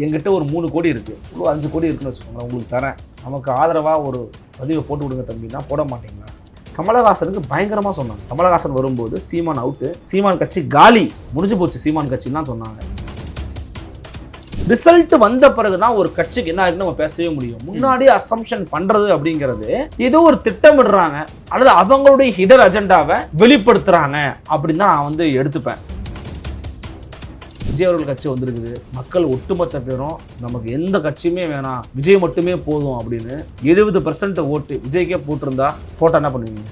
எங்கிட்ட ஒரு மூணு கோடி இருக்குது இவ்வளோ அஞ்சு கோடி இருக்குன்னு வச்சுக்கோங்களேன் உங்களுக்கு தரேன். நமக்கு ஆதரவாக ஒரு பதிவை போட்டு விடுங்க தம்பின்னா போட மாட்டீங்களா? கமலஹாசனுக்கு பயங்கரமாக சொன்னாங்க. கமலஹாசன் வரும்போது சீமான் அவுட்டு சீமான் கட்சி காலி முடிஞ்சு போச்சு சீமான் கட்சின்னு தான் சொன்னாங்க. ரிசல்ட் வந்த பிறகுதான் ஒரு கட்சிக்கு என்ன இருக்குன்னு நம்ம பேசவே முடியும். முன்னாடி அசம்ஷன் பண்றது அப்படிங்கிறது ஏதோ ஒரு திட்டமிடுறாங்க அல்லது அவங்களுடைய ஹிடர் அஜெண்டாவை வெளிப்படுத்துறாங்க அப்படின்னு தான் நான் வந்து எடுத்துப்பேன். விஜய் அவர்கள் கட்சி வந்திருக்குது. மக்கள் ஒட்டுமொத்த பேரும் நமக்கு எந்த கட்சியுமே வேணாம். விஜய் மட்டுமே போதும் அப்படின்னு எழுபது பர்சன்ட் ஓட்டு விஜய்க்கே போட்டிருந்தா போட்டா என்ன பண்ணுவீங்க?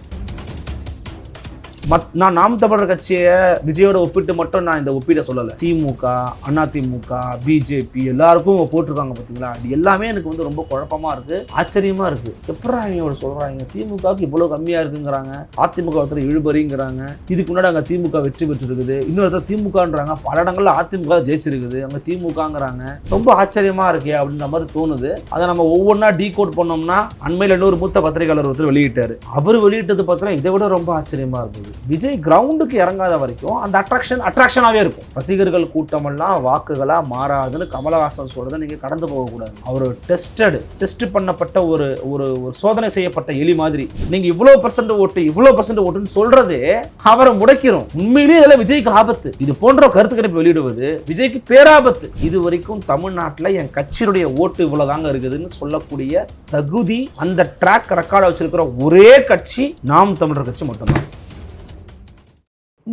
மத் நான் நாம் தமிழர் கட்சியை விஜயோட ஒப்பிட்டு மட்டும் நான் இந்த ஒப்பீட்டை சொல்லலை. திமுக அண்ணா திமுக பிஜேபி எல்லாருக்கும் போட்டிருக்காங்க பார்த்தீங்களா? இது எல்லாமே எனக்கு வந்து ரொம்ப குழப்பமாக இருக்குது ஆச்சரியமாக இருக்குது எப்படா இவங்க சொல்கிறாங்க திமுகவுக்கு இவ்வளோ கம்மியாக இருக்குங்கிறாங்க. அதிமுக ஒருத்தர் இழுபறிங்கிறாங்க. இதுக்கு முன்னாடி அங்கே திமுக வெற்றி பெற்றிருக்குது. இன்னொருத்தர் திமுகன்றாங்க. பல இடங்களில் அதிமுக ஜெயிச்சிருக்குது. அங்கே திமுகங்கிறாங்க. ரொம்ப ஆச்சரியமாக இருக்கே அப்படின்ற மாதிரி தோணுது. அதை நம்ம ஒவ்வொன்றா டீ கோட் பண்ணோம்னா அண்மையில் இன்னொரு மூத்த பத்திரிகையாளர் ஒருத்தர் வெளியிட்டார். அவர் வெளியிட்டது பார்த்தீங்கன்னா இதை விட ரொம்ப ஆச்சரியமாக இருக்குது விஜய் கிரவுண்டுக்கு இறங்காத வரைக்கும் அந்த அட்ராக்ஷன் அட்ராக்ஷனாகவே இருக்கும். ரசிகர்கள் கூட்டமெல்லாம் வாக்குகளாக மாறாதுன்னு கமலஹாசன் சொல்கிறத நீங்கள் கடந்து போகக்கூடாது. அவர் டெஸ்டடு டெஸ்ட் பண்ணப்பட்ட ஒரு ஒரு ஒரு சோதனை செய்யப்பட்ட எலி மாதிரி. நீங்கள் இவ்வளோ பர்சன்ட் ஓட்டு இவ்வளோ பர்சன்ட் ஓட்டுன்னு சொல்கிறதே அவரை முடக்கிறோம் உண்மையிலேயே இதில் விஜய்க்கு ஆபத்து. இது போன்ற கருத்து கணிப்பு வெளியிடுவது விஜய்க்கு பேராபத்து. இது வரைக்கும் தமிழ்நாட்டில் என் கட்சியினுடைய ஓட்டு இவ்வளவுதாங்க இருக்குதுன்னு சொல்லக்கூடிய தகுதி அந்த ட்ராக் ரெக்கார்டை வச்சிருக்கிற ஒரே கட்சி நாம் தமிழர் கட்சி மட்டும்தான்.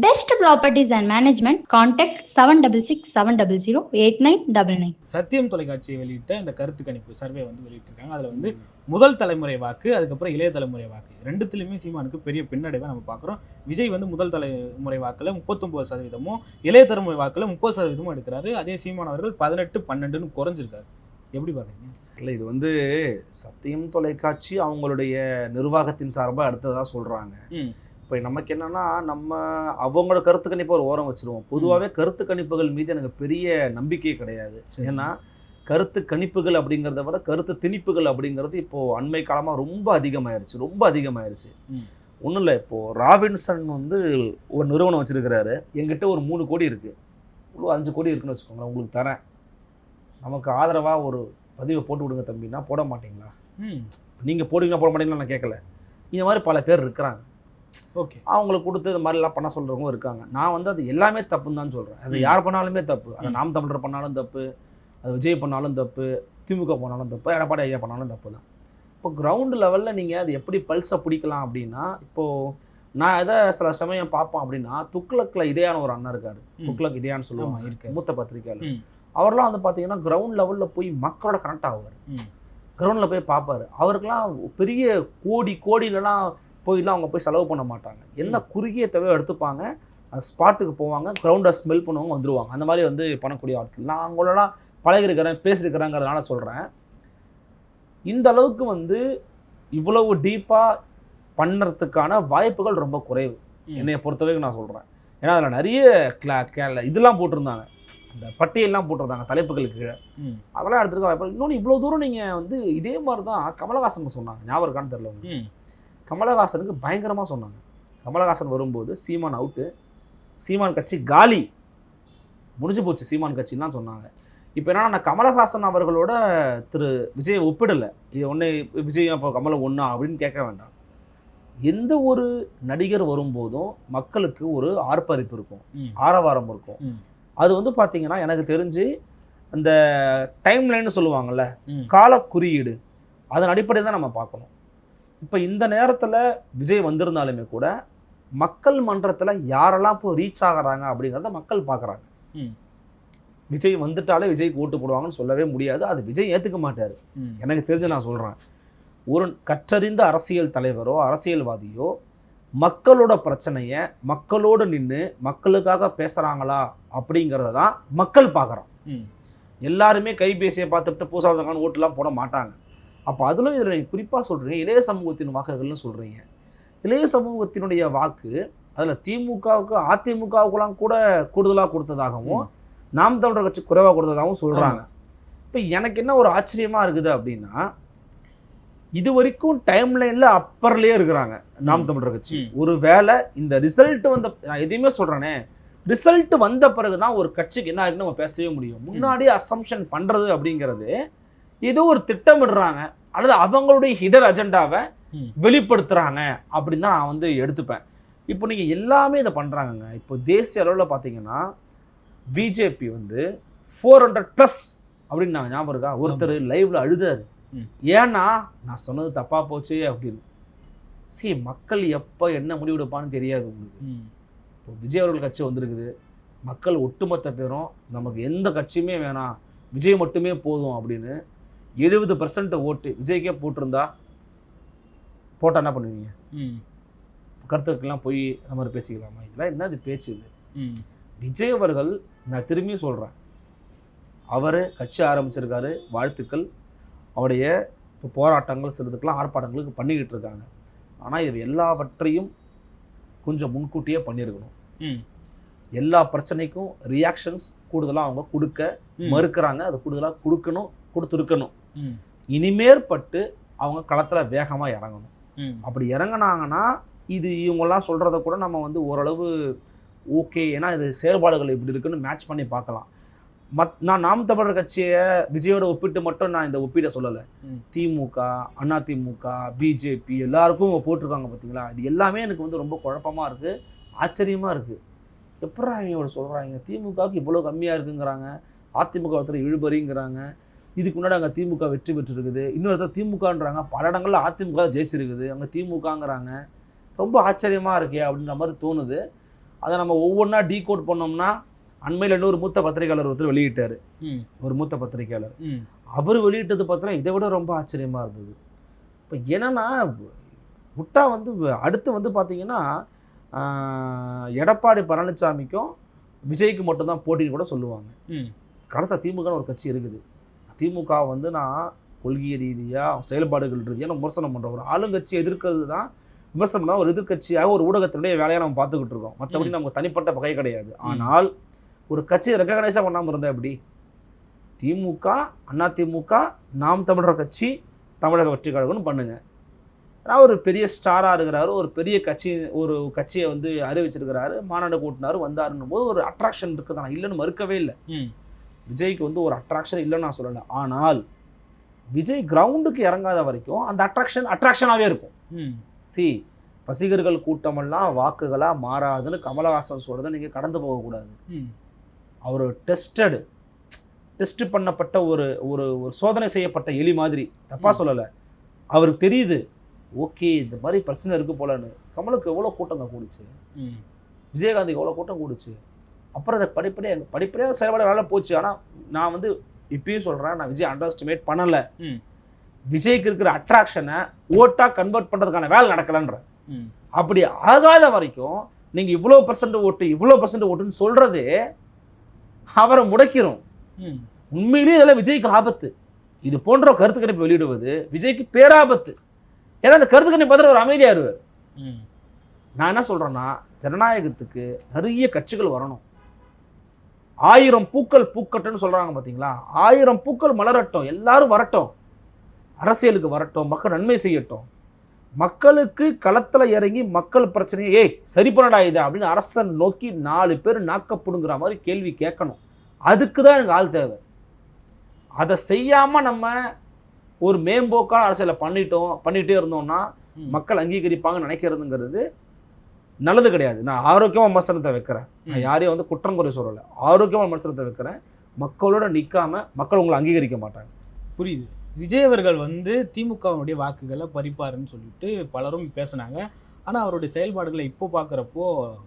Best Properties and Management, contact 766-700-8999. சத்தியம் தொலைக்காட்சி வெளியிட்ட இந்த கருத்து கணிப்பு சர்வே வந்து வெளியிட்டிருக்காங்க. அதுல வந்து முதல் தலைமுறை வாக்கு அதுக்கப்புறம் இளைய தலைமுறை வாக்கு. ரெண்டுத்துலையுமே சீமானுக்கு பெரிய பின்னடைவை நம்ம பார்க்குறோம். விஜய் வந்து முதல் தலைமுறை வாக்குல முப்பத்தொன்பது சதவீதமும் இளைய தலைமுறை வாக்குல முப்பது சதவீதமும் எடுக்கிறாரு. அதே சீமான் அவர்கள் பதினெட்டு பன்னெண்டுன்னு குறைஞ்சிருக்காரு. எப்படி பாக்குறீங்க இல்லை இது வந்து சத்தியம் தொலைக்காட்சி அவங்களுடைய நிர்வாகத்தின் சார்பாக அடுத்ததாக சொல்கிறாங்க. இப்போ நமக்கு என்னன்னா நம்ம அவங்களோட கருத்து கணிப்பை ஒரு ஓரம் வச்சிருவோம். பொதுவாகவே கருத்து கணிப்புகள் மீது எனக்கு பெரிய நம்பிக்கை கிடையாது. ஏன்னா கருத்து கணிப்புகள் அப்படிங்கிறத விட கருத்து திணிப்புகள் அப்படிங்கிறது இப்போது அண்மை காலமாக ரொம்ப அதிகமாயிருச்சு. ரொம்ப அதிகமாயிருச்சு. ஒன்றும் இல்லை இப்போது ராபின்சன் வந்து ஒரு நிறுவனம் வச்சிருக்கிறாரு. எங்கிட்ட ஒரு மூணு கோடி இருக்குது இவ்வளோ அஞ்சு கோடி இருக்குன்னு வச்சுக்கோங்களேன் உங்களுக்கு தரேன். நமக்கு ஆதரவாக ஒரு பதிவை போட்டு விடுங்க தம்பின்னா போட மாட்டீங்களா? ம். நீங்கள் போடுவீங்களா போட மாட்டீங்களா நான் கேட்கல இந்த மாதிரி பல பேர் இருக்கிறாங்க. ஓகே. அவங்களுக்கு கொடுத்து இந்த மாதிரிலாம் பண்ண சொல்கிறவங்க இருக்காங்க. நான் வந்து அது எல்லாமே தப்புன்னு தான் சொல்கிறேன் அது. யார் பண்ணாலுமே தப்பு. அது. நாம் தமிழர் பண்ணாலும் தப்பு. அது விஜய் பண்ணாலும் தப்பு. திமுக பண்ணாலும் தப்பு. எடப்பாடி ஐயா பண்ணாலும் தப்பு தான் இப்போ கிரவுண்ட் லெவலில் நீங்கள் அது எப்படி பல்ஸை பிடிக்கலாம் அப்படின்னா இப்போது நான் எதை சில சமயம் பார்ப்போம் அப்படின்னா துக்ளக்கில் இதயான ஒரு அண்ணன் இருக்காரு. துக்ளக் இதயான்னு ஆமா சொல்லுவாங்க இருக்கு. மூத்த பத்திரிக்கையாளர் ம். அவர்லாம் வந்து பார்த்தீங்கன்னா கிரவுண்ட் லெவலில் போய் மக்களோட கனெக்ட் ஆகுவார். கிரவுண்டில் போய் பார்ப்பாரு. அவருக்கெல்லாம் பெரிய கோடி கோடியிலலாம் போய்லாம் அவங்க போய் செலவு பண்ண மாட்டாங்க. என்ன குறுகிய தேவையோ எடுத்துப்பாங்க அந்த ஸ்பாட்டுக்கு போவாங்க கிரவுண்டை ஸ்மெல் பண்ணுவாங்க வந்துருவாங்க. அந்த மாதிரி வந்து பண்ணக்கூடிய ஆட்கள். நான் அவங்களெல்லாம் பழகிருக்கிறேன் பேசியிருக்கிறேங்கிறதுனால சொல்கிறேன் இந்த அளவுக்கு வந்து இவ்வளவு டீப்பாக பண்ணுறதுக்கான வாய்ப்புகள் ரொம்ப குறைவு. என்னைய பொறுத்தவரைக்கும் நான் சொல்கிறேன் ஏன்னா அதில் நிறைய கிளா கேல இதெல்லாம் போட்டிருந்தாங்க. அந்த பட்டியல்லாம் போட்டிருந்தாங்க தலைப்புகளுக்கு கீழே. அதெல்லாம் எடுத்துருக்க வாய்ப்பு இன்னொன்று இவ்வளோ தூரம் நீங்கள் வந்து இதே மாதிரி தான் கமலஹாசனுக்கு சொன்னாங்க. ஞாபகம் இருக்கான்னு தெரியல கமலஹாசனுக்கு பயங்கரமாக சொன்னாங்க. கமலஹாசன் வரும்போது சீமான் அவுட்டு சீமான் கட்சி காலி. முடிஞ்சு போச்சு சீமான் கட்சின்னு தான் சொன்னாங்க. இப்போ என்னன்னா நான் கமலஹாசன் அவர்களோட திரு விஜயை ஒப்பிடலை. இது ஒன்று விஜய் அப்போ கமலம் ஒன்றா அப்படின்னு கேட்க வேண்டாம். எந்த ஒரு நடிகர் வரும்போதும் மக்களுக்கு ஒரு ஆர்ப்பரிப்பு இருக்கும். ஆரவாரம் இருக்கும். அது வந்து பார்த்தீங்கன்னா எனக்கு தெரிஞ்சு அந்த டைம் லைன்னு சொல்லுவாங்கல்ல ம். கால குறியீடு. அதன் அடிப்படையில் தான் நம்ம பார்க்கணும். இப்போ இந்த நேரத்தில் விஜய் வந்திருந்தாலுமே கூட மக்கள் மன்றத்தில் யாரெல்லாம் இப்போ ரீச் ஆகுறாங்க அப்படிங்கிறத மக்கள் பார்க்குறாங்க ம். விஜய் வந்துட்டாலே விஜய்க்கு ஓட்டு போடுவாங்கன்னு சொல்லவே முடியாது. அது விஜய் ஏற்றுக்க மாட்டார். எனக்கு தெரிஞ்சு நான் சொல்கிறேன் ஒரு கற்றறிந்த அரசியல் தலைவரோ அரசியல்வாதியோ மக்களோட பிரச்சனையை மக்களோடு நின்று மக்களுக்காக பேசுகிறாங்களா அப்படிங்கிறத தான் மக்கள் பார்க்குறோம் எல்லாருமே கைபேசியை பார்த்துட்டு பூசாதக்கான ஓட்டுலாம் போட மாட்டாங்க. அப்போ அதிலும் இதில் நீங்கள் குறிப்பாக சொல்கிறீங்க இளைய சமூகத்தின் வாக்குகள்னு சொல்கிறீங்க இளைய சமூகத்தினுடைய வாக்கு அதில் திமுகவுக்கு அதிமுகவுக்குலாம் கூட கூடுதலாக கொடுத்ததாகவும் நாம் தமிழர் கட்சி குறைவாக கொடுத்ததாகவும் சொல்கிறாங்க இப்போ எனக்கு என்ன ஒரு ஆச்சரியமாக இருக்குது அப்படின்னா இது வரைக்கும் டைம் லைனில் அப்பர்லேயே இருக்கிறாங்க நாம். தமிழர் கட்சி. ஒரு வேளை இந்த ரிசல்ட் வந்து நான் எதையுமே சொல்கிறேனே ரிசல்ட் வந்த பிறகு தான் ஒரு கட்சிக்கு என்ன ஆகுதுன்னு நம்ம பேசவே முடியும். முன்னாடி அசம்ஷன் பண்ணுறது அப்படிங்கிறது ஏதோ ஒரு திட்டமிடுறாங்க அல்லது அவங்களுடைய ஹிடர் அஜெண்டாவை. வெளிப்படுத்துகிறாங்க அப்படின்னு தான் நான் வந்து எடுத்துப்பேன். இப்போ நீங்கள் எல்லாமே இதை பண்ணுறாங்கங்க இப்போ தேசிய அளவில் பார்த்தீங்கன்னா பிஜேபி வந்து ஃபோர் ஹண்ட்ரட் ப்ளஸ் அப்படின்னு நாங்கள் ஞாபகம் இருக்கா? ஒருத்தர் லைவ்ல அழுதாரு. ஏன்னா நான் சொன்னது தப்பாக போச்சு அப்படின்னு. சரி மக்கள் எப்போ என்ன முடிவெடுப்பான்னு தெரியாது உங்களுக்கு. இப்போ விஜய் அவர்கள் கட்சி வந்திருக்குது. மக்கள் ஒட்டுமொத்த பேரும் நமக்கு எந்த கட்சியுமே வேணாம். விஜய் மட்டுமே போதும் அப்படின்னு எழுபது பர்சன்ட் ஓட்டு விஜய்க்கே போட்டிருந்தா போட்டால் என்ன பண்ணுவீங்க ம். கருத்துக்கெல்லாம் போய் அந்த மாதிரி பேசிக்கலாமா இதெல்லாம் என்னது பேச்சு இது ம். விஜய் அவர்கள் நான் திரும்பியும் சொல்கிறேன் அவர் கட்சி ஆரம்பிச்சிருக்காரு வாழ்த்துக்கள் அவருடைய இப்போ போராட்டங்கள் சிலதுக்கெல்லாம் ஆர்ப்பாட்டங்களுக்கு பண்ணிக்கிட்டு இருக்காங்க ஆனால் இது எல்லாவற்றையும் கொஞ்சம் முன்கூட்டியே பண்ணியிருக்கணும் ம். எல்லா பிரச்சனைக்கும் ரியாக்ஷன்ஸ் கூடுதலாக அவங்க கொடுக்க. மறுக்கிறாங்க அதை கூடுதலாக கொடுக்கணும் கொடுத்துருக்கணும். இனிமேற்பட்டு அவங்க களத்தில் வேகமாக இறங்கணும். அப்படி இறங்குனாங்கன்னா இது இவங்கெல்லாம் சொல்கிறத கூட நம்ம வந்து ஓரளவு ஓகே. ஏன்னா இது செயல்பாடுகள் இப்படி இருக்குன்னு மேட்ச் பண்ணி பார்க்கலாம். மத் நான் நாம் தமிழர் கட்சியை விஜயோட ஒப்பிட்டு மட்டும் நான் இந்த ஒப்பீடை சொல்லலை. திமுக அதிமுக பிஜேபி எல்லாருக்கும் போட்டிருக்காங்க பார்த்தீங்களா இது எல்லாமே எனக்கு வந்து ரொம்ப குழப்பமாக இருக்குது ஆச்சரியமாக இருக்குது எப்படா இவங்க சொல்கிறாங்க திமுகவுக்கு இவ்வளோ கம்மியாக இருக்குங்கிறாங்க. அதிமுக ஒருத்தர் இழுபறிங்கிறாங்க. இதுக்கு முன்னாடி அங்கே திமுக வெற்றி பெற்றிருக்குது. இன்னொருத்தர் திமுகன்றாங்க. பல இடங்கள்ல அதிமுக ஜெயிச்சிருக்குது. அங்கே திமுகங்கிறாங்க. ரொம்ப ஆச்சரியமாக இருக்கே அப்படின்ற மாதிரி தோணுது. அதை நம்ம ஒவ்வொன்றா டீகோட் பண்ணோம்னா அண்மையில் இன்னொரு மூத்த பத்திரிகையாளர் ஒருத்தர் வெளியிட்டார். ஒரு மூத்த பத்திரிகையாளர். அவர் வெளியிட்டது பார்த்தோன்னா இதை விட ரொம்ப ஆச்சரியமாக இருந்தது. இப்போ என்னன்னா விட்டா வந்து அடுத்து வந்து பார்த்தீங்கன்னா எடப்பாடி பழனிசாமிக்கும் விஜய்க்கு மட்டும்தான் போட்டின்னு கூட சொல்லுவாங்க. கடத்த திமுகன்னு ஒரு கட்சி இருக்குது. திமுக வந்து நான் கொள்கை ரீதியாக செயல்பாடுகள் ரீதியாக நான் விமர்சனம் பண்ணுறோம் ஒரு ஆளுங்கட்சி எதிர்க்கிறது தான் விமர்சனம் பண்ணா ஒரு எதிர்க்கட்சியாக ஒரு ஊடகத்தினுடைய வேலையை நம்ம பார்த்துக்கிட்டு இருக்கோம். மற்றபடி நமக்கு தனிப்பட்ட பகை கிடையாது. ஆனால் ஒரு கட்சியை ரெக்கக்னைஸாக பண்ணாமல் இருந்தால் எப்படி? திமுக அதிமுக நாம் தமிழர் கட்சி தமிழக வெற்றி கழகம்னு பண்ணுங்க. ஆனால் ஒரு பெரிய ஸ்டாராக இருக்கிறாரு ஒரு பெரிய கட்சி ஒரு கட்சியை வந்து அறிவிச்சிருக்கிறாரு மாநாடு கூட்டினாரு வந்தாருன்னும் போது ஒரு அட்ராக்ஷன் இருக்குது நான் இல்லைன்னு மறுக்கவே இல்லை. விஜய்க்கு வந்து ஒரு அட்ராக்ஷன் இல்லைன்னு நான் சொல்லலை ஆனால் விஜய் கிரவுண்டுக்கு இறங்காத வரைக்கும் அந்த அட்ராக்ஷன் அட்ராக்ஷனாகவே இருக்கும். சி ரசிகர்கள் கூட்டமெல்லாம் வாக்குகளாக மாறாதுன்னு கமலஹாசன் சொல்கிறத நீங்கள் கடந்து போகக்கூடாது. அவர் டெஸ்டடு டெஸ்ட் பண்ணப்பட்ட ஒரு ஒரு ஒரு சோதனை செய்யப்பட்ட எலி மாதிரி தப்பாக. சொல்லலை அவருக்கு தெரியுது ஓகே இந்த மாதிரி பிரச்சனை இருக்கு போலன்னு கமலுக்கு எவ்வளோ கூட்டங்க கூடுச்சு. விஜயகாந்துக்கு எவ்வளோ கூட்டம் கூடுச்சு அப்புறம் அதை படிப்படியாக படிப்படியாக செயல்பாடு வேலை போச்சு ஆனால் நான் வந்து இப்பயும் சொல்கிறேன் நான் விஜய் அண்டர் எஸ்டிமேட் பண்ணலை. விஜய்க்கு இருக்கிற அட்ராக்ஷனை ஓட்டாக கன்வெர்ட் பண்ணுறதுக்கான வேலை நடக்கலைன்ற. அப்படி ஆகாத வரைக்கும் நீங்கள் இவ்வளோ பர்சன்ட் ஓட்டு இவ்வளோ பர்சன்ட் ஓட்டுன்னு சொல்கிறது அவரை முடக்கிரும் ம். உண்மையிலேயே இதெல்லாம் விஜய்க்கு ஆபத்து இது போன்ற கருத்து கணிப்பு வெளியிடுவது விஜய்க்கு பேராபத்து ஏன்னா அந்த கருத்து கணிப்பு பார்த்துட்டு ஒரு அமைதியாயிருவார் ம். நான் என்ன சொல்கிறேன்னா ஜனநாயகத்துக்கு நிறைய கட்சிகள் வரணும் ஆயிரம் பூக்கள் பூக்கட்டும்னு சொல்கிறாங்க பார்த்தீங்களா ஆயிரம் பூக்கள் மலரட்டும் எல்லாரும் வரட்டும். அரசியலுக்கு வரட்டும் மக்கள் நன்மை செய்யட்டும். மக்களுக்கு களத்தில் இறங்கி மக்கள் பிரச்சனையை ஏய் சரி பண்ணடா இது அப்படின்னு அரசன் நோக்கி நாலு பேர் நாக்கப்படுங்கிற மாதிரி கேள்வி கேட்கணும். அதுக்கு தான் எனக்கு ஆள் தேவை. அதை செய்யாமல் நம்ம ஒரு மேம்போக்கான அரசியலை பண்ணிட்டோம் பண்ணிகிட்டே இருந்தோம்னா. மக்கள் அங்கீகரிப்பாங்கன்னு நினைக்கிறதுங்கிறது நல்லது கிடையாது. நான் ஆரோக்கியமாக விமர்சனத்தை வைக்கிறேன். நான். யாரையும் வந்து குற்றம் குறை சொல்லலை. ஆரோக்கியமாக விமர்சனத்தை வைக்கிறேன். மக்களோட நிற்காம மக்கள் உங்களை அங்கீகரிக்க மாட்டாங்க. புரியுது. விஜய் அவர்கள் வந்து திமுகவினுடைய வாக்குகளை பறிப்பாருன்னு சொல்லிட்டு பலரும் பேசுனாங்க. ஆனால் அவருடைய செயல்பாடுகளை இப்போ பார்க்குறப்போ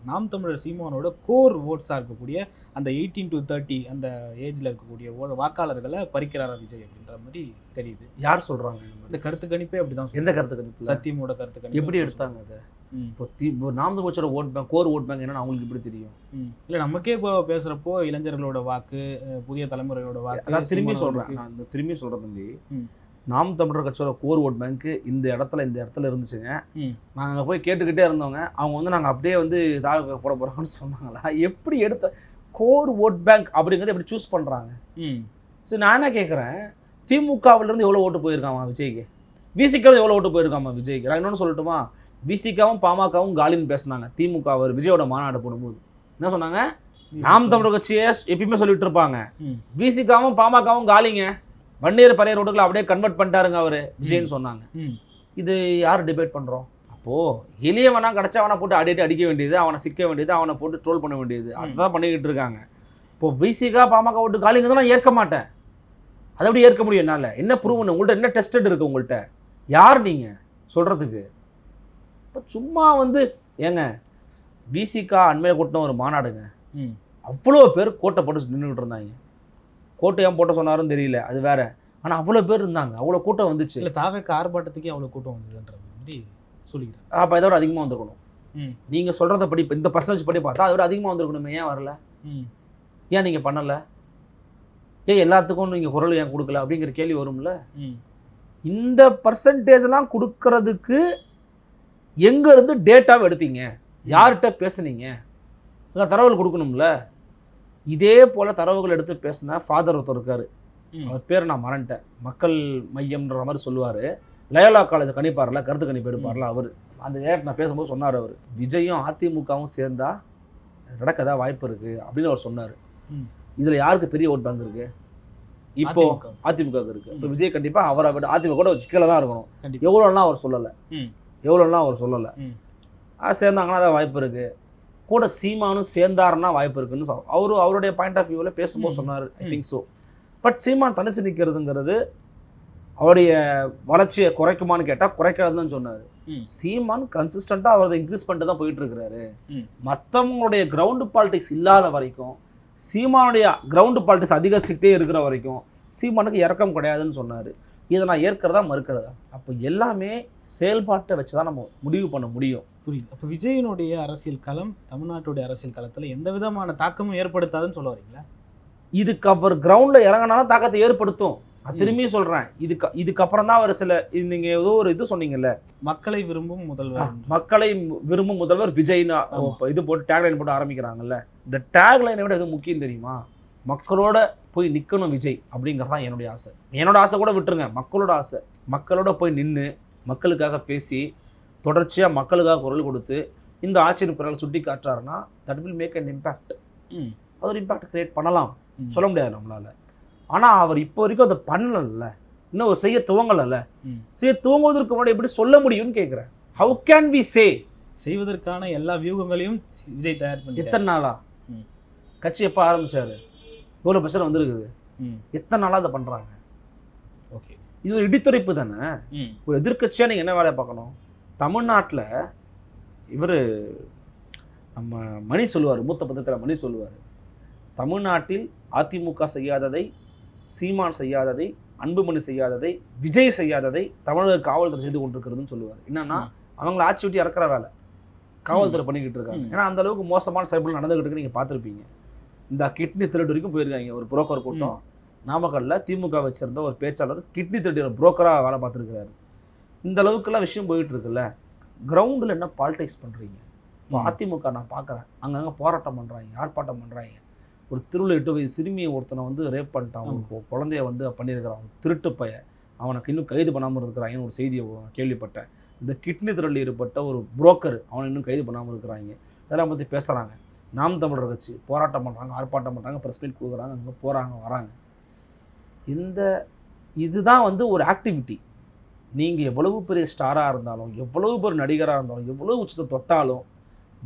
நாம் தமிழர் சீமானோட கோர் ஓட்ஸாக இருக்கக்கூடிய அந்த எயிட்டீன் டு தேர்ட்டி அந்த ஏஜில் இருக்கக்கூடிய வாக்காளர்களை பறிக்கிறாரா விஜய் அப்படின்ற மாதிரி தெரியுது. யார் சொல்கிறாங்க இந்த கருத்து கணிப்பே அப்படிதான் எந்த கருத்து கணிப்பு சத்தியமோட கருத்து கணிப்பு. எப்படி எடுத்தாங்க அதை. இப்போ தி இப்போ நாமது கோச்சோட vote bank core vote bank என்னன்னு அவங்களுக்கு எப்படி தெரியும். இல்ல நமக்கே இப்போ பேசுறப்போ இளைஞர்களோட வாக்கு புதிய தலைமுறையோட வாக்கு அதான் திரும்பி சொல்கிறேன். நான் இந்த திரும்பி சொல்கிறேன் தம்பி. நாம் தமிழர் கட்சியோட கோர் ஓட் பேங்க் இந்த இடத்துல இந்த இடத்துல இருந்துச்சுங்க. நாங்கள் அங்கே போய் கேட்டுக்கிட்டே இருந்தவங்க அவங்க வந்து நாங்கள் அப்படியே வந்து தாக போட போகிறோம்னு சொன்னாங்களா? எப்படி எடுத்த கோர் ஓட் பேங்க் அப்படிங்கிறத எப்படி சூஸ் பண்ணுறாங்க. ஸோ நான் என்ன கேட்குறேன் திமுகவிலேருந்து எவ்வளோ ஓட்டு போயிருக்காமா விஜய்க்கு? விசிகாவில் எவ்வளோ ஓட்டு போயிருக்காமா விஜய்க்கு? நான் இன்னொன்று சொல்லட்டுமா? விசிகாவும் பாமகவும் காலின்னு பேசுனாங்க. திமுக அவர் விஜயோட மாநாடு போடும்போது. என்ன சொன்னாங்க? நாம் தமிழர் கட்சியே எப்பயுமே சொல்லிட்டு இருப்பாங்க. விசிகாவும் பாமகவும் காலிங்க. வன்னியர் பழைய ரோடுகளை அப்படியே கன்வெர்ட் பண்ணிட்டாருங்க அவரு விஜய்னு சொன்னாங்க. இது யார் டிபேட் பண்றோம்? அப்போ எளியவனா கிடைச்சவனா போட்டு அடி அடி அடிக்க வேண்டியது அவனை சிக்க வேண்டியது அவனை போட்டு ட்ரோல் பண்ண வேண்டியது. அதுதான் பண்ணிக்கிட்டு இருக்காங்க. இப்போ விசிகா பாமக ஓட்டு காலிங்க நான் ஏற்க மாட்டேன். அதை எப்படி ஏற்க முடியும் என்னால்? என்ன ப்ரூவ் உங்கள்கிட்ட என்ன டெஸ்டட் இருக்கு உங்கள்கிட்ட யார் நீங்க? சொல்றதுக்கு. இப்போ சும்மா வந்து ஏங்க விசிகா அண்மையில் கூட்டின ஒரு மாநாடுங்க. ம். அவ்வளோ பேர் கோட்டை போட்டு நின்றுட்டு இருந்தாங்க. கோட்டை ஏன் போட்ட சொன்னாருன்னு தெரியல அது வேற. ஆனால் அவ்வளோ பேர் இருந்தாங்க. அவ்வளோ கூட்டம் வந்துச்சு. இல்ல தாவேக்கு ஆர்ப்பாட்டத்துக்கே அவ்வளவு கூட்டம் வந்ததுன்ற மாதிரி சொல்லிக்கிறேன் அப்போ இதோட அதிகமாக வந்திருக்கணும். ம். நீங்கள் சொல்கிறத படி இந்த பர்சன்டேஜ் படி பார்த்தா அதை விட அதிகமாக வந்திருக்கணுமே ஏன் வரல? ம். ஏன் நீங்கள் பண்ணலை? ஏன் எல்லாத்துக்கும் நீங்கள் குரல் ஏன் கொடுக்கல? அப்படிங்கிற கேள்வி வரும்ல. ம். இந்த பர்சன்டேஜ்லாம் கொடுக்கறதுக்கு எங்கேருந்து டேட்டாவை எடுத்தீங்க? யார்கிட்ட பேசுனீங்க? அதான் தரவுகள் கொடுக்கணும்ல. இதே போல் தரவுகள் எடுத்து பேசின ஃபாதர் ஒருத்தர் இருக்காரு. அவர் பேர் நான் மறந்துட்டேன். மக்கள் மையம்ன்ற மாதிரி சொல்லுவார். லயோலா காலேஜ் கணிப்பார்ல கருத்து கணிப்பு எடுப்பார்ல அவர். அந்த நேரத்தில் நான் பேசும்போது சொன்னார் அவர். விஜயும் அதிமுகவும் சேர்ந்தா நடக்க ஏதாவது வாய்ப்பு இருக்கு அப்படின்னு அவர் சொன்னார். இதில் யாருக்கு பெரிய ஓட் பேங்க் இருக்கு? இப்போ அதிமுக. இருக்கு. இப்போ. விஜய் கண்டிப்பா அவரை விட அதிமுக கூட கீழே தான் இருக்கணும். எவ்வளோலாம் அவர் சொல்லலை. எவ்வளோலாம் அவர் சொல்லலை. அது சேர்ந்தாங்கன்னா தான் வாய்ப்பு இருக்கு கூட சீமானும் சேர்ந்தாருன்னா வாய்ப்பு இருக்குன்னு அவரு அவருடைய பாயிண்ட் ஆஃப் வியூவில் பேசும்போது. சொன்னார் I. Think so but Seeman தனிச்சு நிற்கிறதுங்கிறது அவருடைய வளர்ச்சியை குறைக்குமான்னு கேட்டால் குறைக்காதுன்னு சொன்னார். சீமான் கன்சிஸ்டண்ட்டாக அவரது இன்க்ரீஸ் பண்ணிட்டு தான் போயிட்டு இருக்கிறாரு. மற்றவங்களுடைய கிரவுண்டு பாலிடிக்ஸ் இல்லாத வரைக்கும் சீமானுடைய கிரவுண்டு பாலிடிக்ஸ் அதிகரிச்சுக்கிட்டே இருக்கிற வரைக்கும் சீமானுக்கு இறக்கம் கிடையாதுன்னு சொன்னார் இதை நான் ஏற்கிறதா மறுக்கிறதா? அப்போ எல்லாமே செயல்பாட்டை வச்சு தான் நம்ம முடிவு பண்ண முடியும். புரியுது. அப்ப விஜயனுடைய அரசியல் களம் தமிழ்நாட்டுடைய அரசியல் களத்துல எந்த விதமான தாக்கமும் ஏற்படுத்தாதுன்னு சொல்ல வரீங்களா? இதுக்கு அவர் கிரவுண்டில் இறங்கினாலும் தாக்கத்தை ஏற்படுத்தும். நான் திரும்பியும் சொல்கிறேன் இதுக்கு இதுக்கப்புறம் தான் அவர் சில நீங்கள் ஏதோ ஒரு இது சொன்னீங்கல்ல. மக்களை விரும்பும் முதல்வர் மக்களை விரும்பும் முதல்வர் விஜய்னு இது போட்டு டேக்லைன் போட்டு ஆரம்பிக்கிறாங்கல்ல. இந்த டேக்லைனை விட எது முக்கியம் தெரியுமா? மக்களோட போய் நிற்கணும் விஜய் அப்படிங்கிறது தான் என்னுடைய ஆசை. என்னோட ஆசை கூட விட்டுருங்க. மக்களோட ஆசை. மக்களோட போய் நின்று மக்களுக்காக பேசி தொடர்ச்சியாக மக்களுக்காக குரல் கொடுத்து இந்த ஆட்சியின் குரல் சுட்டி காட்டுறாருன்னா that will make an impact. அது ஒரு இம்பாக்ட் கிரியேட் பண்ணலாம். சொல்ல முடியாது நம்மளால. ஆனால் அவர் இப்போ வரைக்கும் அதை பண்ணலல்ல. இன்னும் அவர் செய்ய துவங்கலைல்ல. செய்ய துவங்குவதற்கு முன்னாடி எப்படி சொல்ல முடியும்னு கேட்குறேன் ஹவு கேன் வி சே செய்வதற்கான எல்லா வியூகங்களையும் விஜய் தயார் பண்ணி எத்தனை நாளா. கட்சி எப்போ ஆரம்பிச்சாரு? இவ்வளோ பிரச்சனை வந்திருக்குது. எத்தனை நாளாக அதை பண்ணுறாங்க ஓகே. இது ஒரு இடித்துரைப்பு தானே? ஒரு எதிர்க்கட்சியாக நீங்கள் என்ன வேலையை பார்க்கணும்? தமிழ்நாட்டில் இவர் நம்ம மணி சொல்லுவார் மூத்த பத்திரிக்கையாளர் மணி சொல்லுவார். தமிழ்நாட்டில் அதிமுக செய்யாததை சீமான் செய்யாததை அன்புமணி செய்யாததை விஜய் செய்யாததை தமிழக காவல்துறை செய்து கொண்டிருக்கிறதுன்னு சொல்லுவார். என்னன்னா. அவங்கள ஆட்சி விட்டு இறக்குற வேலை. காவல்துறை பண்ணிக்கிட்டு இருக்காங்க. ஏன்னா அந்த அளவுக்கு மோசமான செயல்கள் நடந்துகிட்டு இருக்கு நீங்கள் பார்த்துருப்பீங்க. இந்த கிட்னி திருடு வரைக்கும் போயிருக்காங்க. ஒரு புரோக்கர் கூட்டம். நாமக்கல்ல திமுக வச்சிருந்த ஒரு பேச்சாளர் கிட்னி திருடிற புரோக்கராக வேலை பார்த்துருக்கிறாரு. இந்த அளவுக்குலாம் விஷயம் போயிட்டு இருக்குல்ல கிரவுண்டில் என்ன பாலிடிக்ஸ் பண்ணுறீங்க இப்போ. அதிமுக நான் பார்க்குறேன். அங்கங்கே போராட்டம் பண்ணுறாங்க ஆர்ப்பாட்டம் பண்ணுறாங்க ஒரு திருவிழா எட்டு வயது சிறுமியை ஒருத்தனை வந்து ரேப் பண்ணிட்டான். ஒரு கு- குழந்தைய வந்து பண்ணியிருக்கிறான். திருட்டு பையன். அவனுக்கு இன்னும் கைது பண்ணாமல் இருக்கிறாங்கன்னு ஒரு செய்தியை கேள்விப்பட்டேன். இந்த கிட்னி திருடில் ஈடுபட்ட ஒரு புரோக்கர் அவனை இன்னும் கைது பண்ணாமல் இருக்கிறாங்க. இதெல்லாம் பற்றி பேசுகிறாங்க நாம் தமிழர் கட்சி போராட்டம் பண்ணுறாங்க ஆர்ப்பாட்டம் பண்ணுறாங்க ப்ரெஸ் மீட் கொடுக்குறாங்க அங்கே போகிறாங்க வராங்க. இந்த இதுதான் வந்து ஒரு ஆக்டிவிட்டி நீங்கள் எவ்வளவு பெரிய ஸ்டாராக இருந்தாலும் எவ்வளவு பெரிய நடிகராக இருந்தாலும் எவ்வளவு உச்சத்தை தொட்டாலும்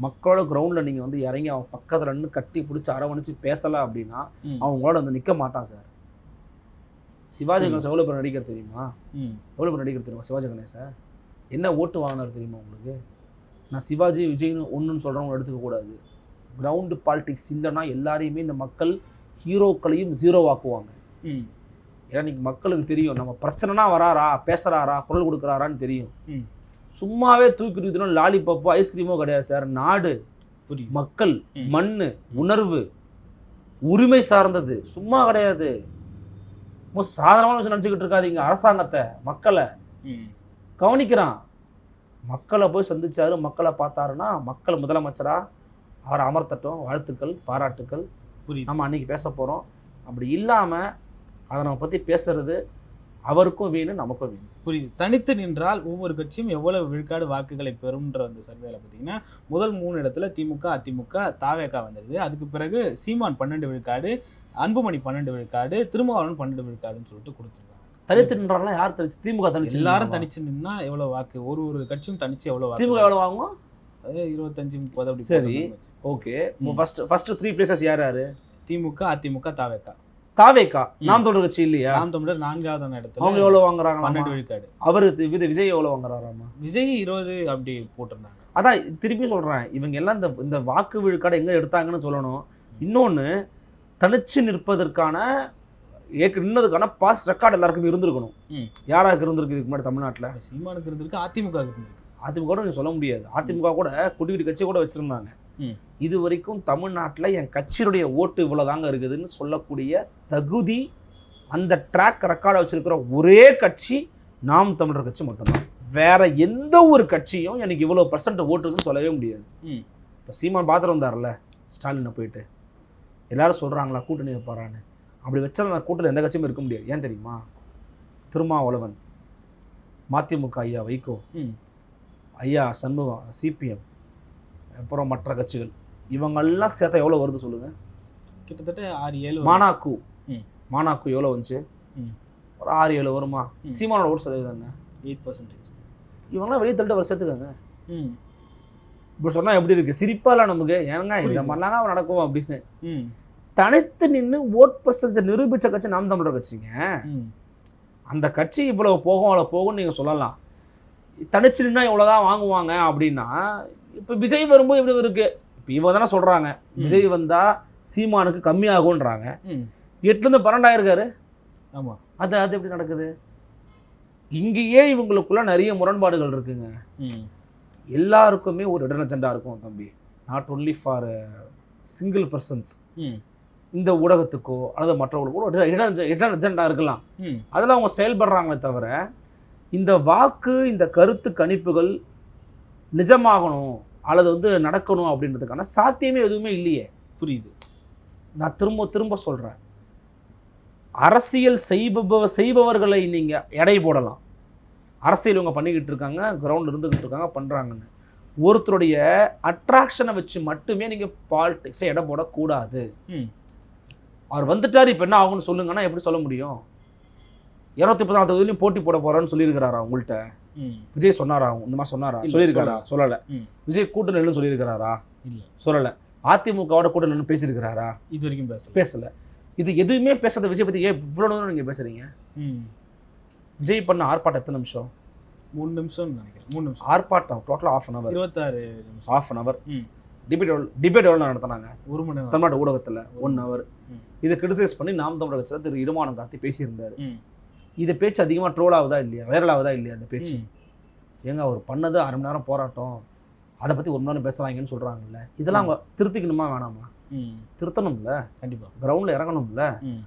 மக்களோட கிரவுண்டில் நீங்கள் வந்து இறங்கி அவன் பக்கத்தில் நின்று கட்டி பிடிச்சி அரவணைச்சு பேசலை அப்படின்னா உங்களோட வந்து நிற்க மாட்டான் சார் சிவாஜி கணேசன் எவ்வளோ பேர் நடிகர் தெரியுமா? எவ்வளோ பேர் நடிகர் தெரியுமா சிவாஜி கணேசன் என்ன ஓட்டு வாங்கினார் தெரியுமா உங்களுக்கு? நான் சிவாஜி விஜய்னு ஒன்றுன்னு சொல்கிறவங்க எடுத்துக்க கூடாது. கிரவுண்டு பாலிடிக்ஸ் இல்லைன்னா எல்லாரையுமே இந்த மக்கள் ஹீரோக்களையும் ஜீரோ ஆக்குவாங்க ம். ஏன்னா இன்னைக்கு மக்களுக்கு தெரியும் நம்ம பிரச்சனைனா வராரா பேசுகிறாரா குரல் கொடுக்குறாரான்னு தெரியும். சும்மாவே தூக்கி தூக்கினோம் லாலிபப்போ ஐஸ்கிரீமோ கிடையாது சார். நாடு மக்கள் ம். மண்ணு உணர்வு உரிமை சார்ந்தது. சும்மா கிடையாது. ரொம்ப சாதாரணமான வச்சு நினச்சிக்கிட்டு இருக்காதீங்க. அரசாங்கத்தை மக்களை. கவனிக்கிறான். மக்களை போய் சந்திச்சாரு மக்களை பார்த்தாருன்னா மக்கள் முதலமைச்சரா? அவரை அமர்த்தட்டும் வாழ்த்துக்கள் பாராட்டுக்கள். புரியுது. நம்ம அன்னைக்கு பேச போகிறோம் அப்படி இல்லாமல் அதை நம்ம பற்றி பேசுறது அவருக்கும் வீணு நமக்கும் வீணு. புரியுது. தனித்து நின்றால் ஒவ்வொரு கட்சியும் எவ்வளவு விழுக்காடு வாக்குகளை பெறும்ன்ற அந்த சர்வேல பார்த்தீங்கன்னா முதல் மூணு இடத்துல திமுக அதிமுக தாவேகா வந்தது அதுக்கு பிறகு சீமான் பன்னெண்டு விழுக்காடு அன்புமணி பன்னெண்டு விழுக்காடு திருமாவளவன் பன்னெண்டு விழுக்காடுன்னு சொல்லிட்டு கொடுத்துருக்காங்க. தனித்து நின்றாலாம் யார் தனிச்சு? திமுக தனிச்சு எல்லாரும்? தனிச்சு நின்னா எவ்வளவு வாக்கு? ஒரு ஒரு கட்சியும் தனிச்சு எவ்வளவு வாக்கு திமுக எவ்வளவு வாங்குவோம் இருபத்தஞ்சு முப்பது அப்படி சரி. Okay. First first three places யார் யாரு? திமுக அதிமுக தாவேகா தாவேக்கா? ம். நாம் தொடர் கட்சி இல்லையா? நாம் தமிழர் நான்காவது இடத்துல அவங்க எவ்வளவு வாங்குறாங்க பன்னெண்டு விழுக்காடு. அவரு இது விஜய் எவ்வளவு வாங்குறாராமா விஜய் இருபது அப்படி போட்டிருந்தாங்க. அதான் திருப்பி சொல்றேன். இவங்க எல்லாம் இந்த இந்த வாக்கு விழுக்காடு எங்க எடுத்தாங்கன்னு சொல்லணும். இன்னொன்னு தனிச்சு நிற்பதற்கான ஏற்க நின்னதுக்கான பாஸ் ரெக்கார்டு எல்லாருக்கும் இருந்திருக்கணும். யாராருக்கு இருந்திருக்கு இதுக்கு முன்னாடி தமிழ்நாட்டுல? சீமானுக்கு இருந்திருக்கு அதிமுக இருந்திருக்கு. அதிமுக கூட சொல்ல முடியாது. அதிமுக கூட குட்டி குட்டி கட்சி கூட வச்சிருந்தாங்க. இது வரைக்கும் தமிழ்நாட்டுல என் கட்சியினுடைய ஓட்டு இவ்வளவுதாங்க இருக்குதுன்னு சொல்லக்கூடிய தகுதி அந்த ட்ராக் ரெக்கார்டை வச்சிருக்கிற ஒரே கட்சி நாம் தமிழர் கட்சி மட்டும்தான். வேற எந்த ஒரு கட்சியும் எனக்கு இவ்வளவு பர்சன்ட் ஓட்டு இருக்குன்னு சொல்லவே முடியாது. ம். இப்போ சீமான் பார்த்துட்டு வந்தார்ல ஸ்டாலினை போயிட்டு. எல்லாரும் சொல்றாங்களா கூட்டணி வைப்பாரான்னு. அப்படி வச்சா அந்த கூட்டணி எந்த கட்சியும் இருக்க முடியாது. ஏன் தெரியுமா? திருமாவளவன் மதிமுக ஐயா வைகோ. ம். ஐயா சண்முகம் சிபிஎம் அப்புறம் மற்ற கட்சிகள். இவங்கெல்லாம் சேர்த்தா எவ்வளோ வருது சொல்லுங்க? கிட்டத்தட்ட ஆறு ஏழு. மானாக்கு. ம். மானாக்கு எவ்வளோ வந்துச்சு. ஒரு ஆறு ஏழு வருமா. சீமானோட ஓட்டு சதவீதம் என்ன எயிட் பர்சன்டேஜ் இவங்கெல்லாம் வெளியே தள்ளிட்டு அவர் சேர்த்துக்காங்க. ம். இப்படி சொன்னா எப்படி இருக்கு? சிரிப்பால நமக்கு. ஏங்க இந்த. மாதிரிலாம் நடக்கும் அப்படின்னு. ம். தனித்து நின்று ஓட் பர்சன்டேஜ் நிரூபிச்ச கட்சி நாம் தமிழர் கட்சிங்க. ம். அந்த கட்சி இவ்வளவு போகும் அவ்வளோ போகும்னு நீங்கள் சொல்லலாம். தனிச்சு நின்னா இவ்வளோதான் வாங்குவாங்க அப்படின்னா இப்போ விஜய் வரும்போது இப்படி இருக்கு? இப்போ இவங்க தானே சொல்கிறாங்க விஜய் வந்தா சீமானுக்கு கம்மியாகும்ன்றாங்க. ம். எட்டுலேருந்து பன்னெண்டாயிருக்காரு ஆமா. அது அது எப்படி நடக்குது? இங்கேயே இவங்களுக்குள்ள நிறைய முரண்பாடுகள் இருக்குங்க. ம். எல்லாருக்குமே ஒரு அஜெண்டா இருக்கும் தம்பி. Not only for single persons ம். இந்த ஊடகத்துக்கோ அல்லது மற்றவங்களுக்கோ இடன் அஜெண்டா இருக்கலாம். ம். அதில் அவங்க செயல்படுறாங்களே தவிர இந்த வாக்கு இந்த கருத்து கணிப்புகள் நிஜமாகணும் அல்லது வந்து நடக்கணும் அப்படின்றதுக்கான சாத்தியமே எதுவுமே இல்லையே. புரியுது. நான் திரும்ப திரும்ப சொல்கிறேன் அரசியல் செய்பவ செய்பவர்களை நீங்கள் எடை போடலாம். அரசியல் இவங்க பண்ணிக்கிட்டு இருக்காங்க கிரவுண்ட் இருந்துக்கிட்டு இருக்காங்க பண்ணுறாங்கன்னு ஒருத்தருடைய அட்ராக்ஷனை வச்சு மட்டுமே நீங்கள் பாலிடிக்ஸை எடை போடக்கூடாது. அவர் வந்துட்டார் இப்போ என்ன ஆகும்னு சொல்லுங்கன்னா எப்படி சொல்ல முடியும்? இருநூத்தி பதினாலு தொகுதியிலையும் போட்டி போட போறான்னு சொல்லியிருக்கிறாரா உங்கள்கிட்ட ம். விஜய் சொன்னாரா? இந்த மாதிரி சொன்னாரா? சொல்லியிருக்காரா? சொல்லலை. விஜய் கூட்டணின்னு சொல்லியிருக்கிறாரா? இல்ல. சொல்லலை. அதிமுகவோட கூட்டணின்னு பேசியிருக்கிறாரா? இது வரைக்கும் பேசல. பேசல. இது எதுவுமே பேசாத விஜய் பத்தி ஏன் இவ்வளோ நேரம் நீங்கள் பேசுறீங்க? விஜய் பண்ண ஆர்ப்பாட்டம் எத்தனை நிமிஷம்? மூணு நிமிஷம்னு நினைக்கிறேன். மூணு நிமிஷம். ஆர்ப்பாட்டம். டோட்டலாக ஆஃப் அன் அவர் இருபத்தாறு நிமிஷம். Half an hour. டிபேட் எவ்வளோ டிபேட் எவ்வளோ நடத்தினாங்க? ஒரு மணி நேரம். தமிழ்நாடு ஊடகத்தில். One hour. இதை கிரிட்டிசைஸ் பண்ணி நாம் தமிழக திரு இடுமானம் காத்தி பேசியிருந்தார். ம் இந்த பேச்சு அதிகமாக ட்ரோல் ஆகுதா இல்லையா? வைரல் ஆகுதா இல்லையா அந்த பேச்சு. ஏங்க அவர் பண்ணது அரை மணி நேரம் போராட்டம். அதை பற்றி ஒரு மணி நேரம் பேசுகிறாங்கன்னு சொல்கிறாங்கல்ல இதெல்லாம் அவங்க திருத்திக்கணுமா வேணாமா? திருத்தணும்ல. கண்டிப்பா. கிரவுண்டில் இறங்கணும்ல.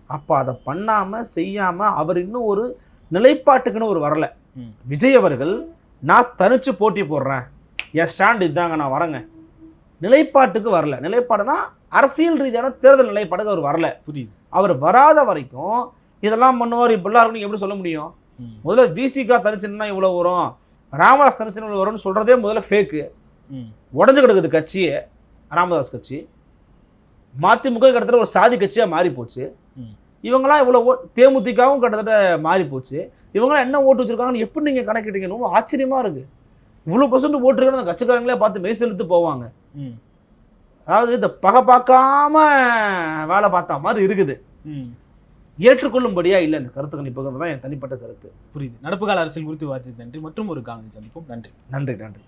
அப்போ அதை பண்ணாமல் செய்யாமல் அவர் இன்னும் ஒரு நிலைப்பாட்டுக்குன்னு ஒரு வரல. விஜய் அவர்கள் நான் தனிச்சு போட்டி போடுறேன். என் ஸ்டாண்ட் இதாங்க நான் வரேங்க. நிலைப்பாட்டுக்கு வரல. நிலைப்பாடுனா அரசியல் ரீதியான தேர்தல் நிலைப்பாட்டுக்கு அவர் வரல. புரியுது. அவர் வராத வரைக்கும் இதெல்லாம் பண்ணுவார் இப்படிலாம் இருக்கும் நீங்க எப்படி சொல்ல முடியும்? முதல்ல விசிகா தனிச்சுன்னா இவ்வளோ வரும். ராமதாஸ் தனிச்சுன்னா இவ்வளோ வரும்னு சொல்கிறதே முதல்ல ஃபேக்கு உடஞ்சு கிடக்குது கட்சியே ராமதாஸ் கட்சி. மதிமுக கிட்டத்தட்ட ஒரு சாதி கட்சியாக மாறி போச்சு. இவங்களாம் இவ்வளோ ஓ தேமுதிகவும் கிட்டத்தட்ட மாறி போச்சு. இவங்களாம் என்ன ஓட்டு வச்சிருக்காங்கன்னு எப்படி நீங்கள் கணக்கிட்டீங்கன்னு ரொம்ப ஆச்சரியமாக இருக்கு. இவ்வளோ பர்சன்ட் ஓட்டுருக்கன்னு அந்த கட்சிக்காரங்களே பார்த்து மெய் செலுத்து போவாங்க. அதாவது இந்த பகை பார்க்காம வேலை பார்த்த மாதிரி இருக்குது. ஏற்றுக்கொள்ளும்படியா இல்லை இந்த கருத்து கணிப்புங்கிறது தான் என் தனிப்பட்ட கருத்து. புரியுது. நடப்பு கால அரசியல் குறித்து வார்த்தை நன்றி. மற்றும் ஒரு காணொலி சந்திப்போம். நன்றி. நன்றி நன்றி.